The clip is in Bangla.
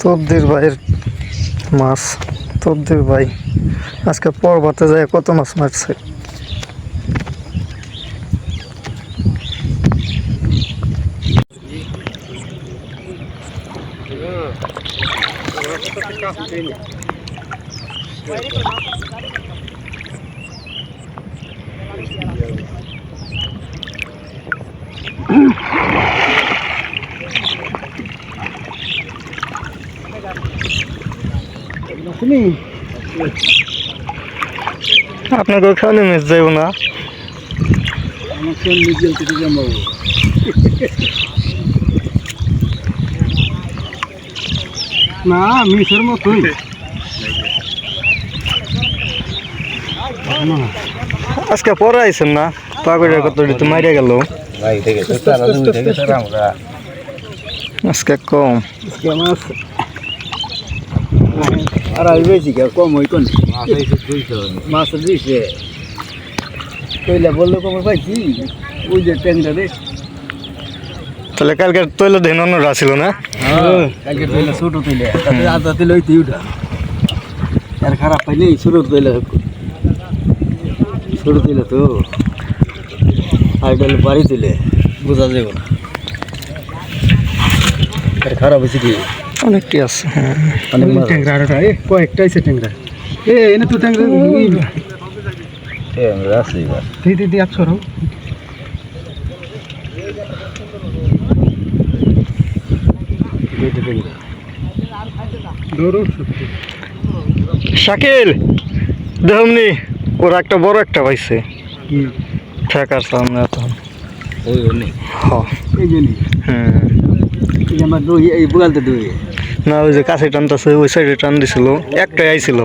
তবদির ভাইয়ের মাছ তবদির ভাই আজকে পর্বতে যায় কত মাছ মারছে তুমি আপনাকে ওখানে মিস যাইব না। না মিশের মতোই। আজকে পরে আইছেন না? পাগড়িয়া কত তো মারিয়া গেল। আজকে কম। আজকে মাছ আর আর বেশি কম হই কোন মাছ দিছে কইলা বলল কম পাইছি ওই যে ট্যাংরা রে তাহলে কালকে তৈল দিন অন্যরা ছিল না? কালকে তৈলা ছোট তৈলে। তাতে আদা তৈলে হইতে উঠা। আর খারাপ পাইনি ছোট তৈলা ছোট তৈলা তো। আর এটা হলো বাড়ি তুলে। বোঝা যাবে না। আর খারাপ হয়েছে কি? অনেকটি আছে হ্যাঁ। অনেক ট্যাংরা এ কয়েকটা আছে ট্যাংরা। এ এনে তো ট্যাংরা আমরা আছি এবার। দি দি দি একশো শাকিল দেহমনি ওরা একটা বড় একটা পাইছে। কি? ঠেকার সামনে তখন ওই অনেক হ। এই জন্য হুম এই আমার দই এই বুগালতে দই। না ওই যে কাছে টানতেছে ওই সাইডে টান দিছিল একটাই আইছিল।